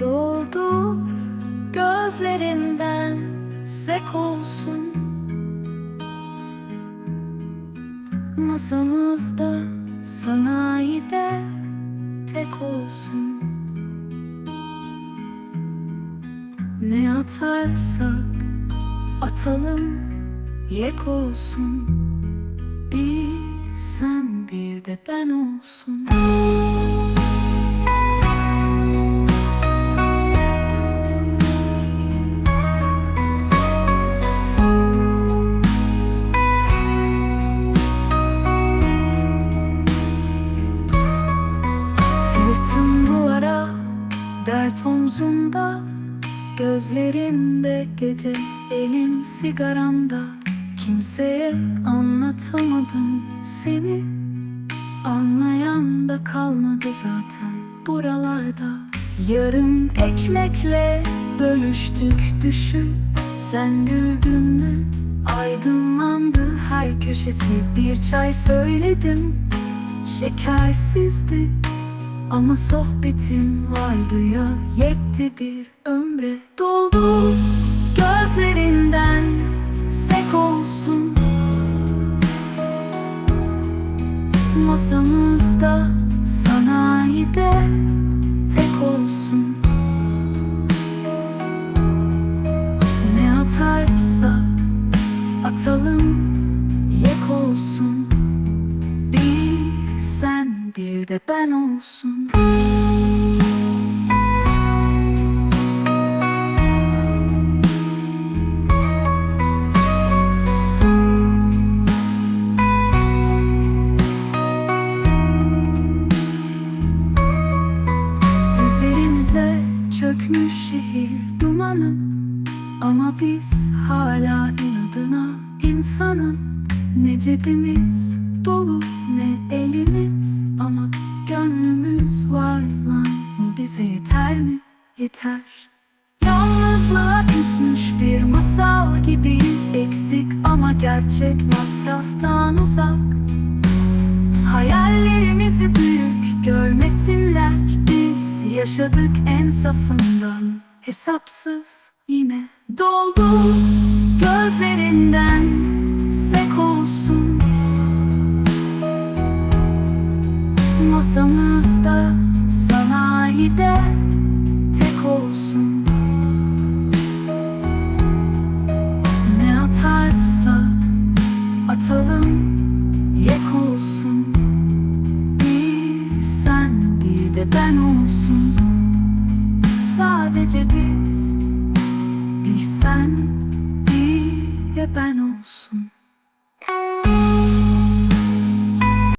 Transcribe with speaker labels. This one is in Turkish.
Speaker 1: Doldu gözlerinden sek olsun. Masamızda sanayide tek olsun. Ne atarsak atalım yek olsun. Bir sen bir de ben olsun dert omzumda Gözlerinde gece, elim sigaramda Kimseye anlatamadım seni Anlayan da kalmadı zaten buralarda. Yarım ekmekle bölüştük düşün Sen güldün mü? Aydınlandı her köşesi Bir çay söyledim şekersizdi ama sohbetin vardı ya yetti bir ömre Doldu. Gözlerinden sek olsun. Masamızda sanayide tek olsun de ben olsun. Üzerimize çökmüş şehir dumanı Ama biz hala inadına insanın Ne cebimiz dolu ne elimiz yeter mi? Yeter. Yalnızlığa küsmüş bir masal gibiyiz. Eksik ama gerçek masraftan uzak. Hayallerimizi büyük görmesinler Biz. Yaşadık en safından. Hesapsız yine doldu. Gözlerinden sek olsun. Masamızda sanayide tek olsun. Ne atarsa atalım yek olsun. Bir sen bir de ben olsun. Sadece biz Bir sen bir de ben olsun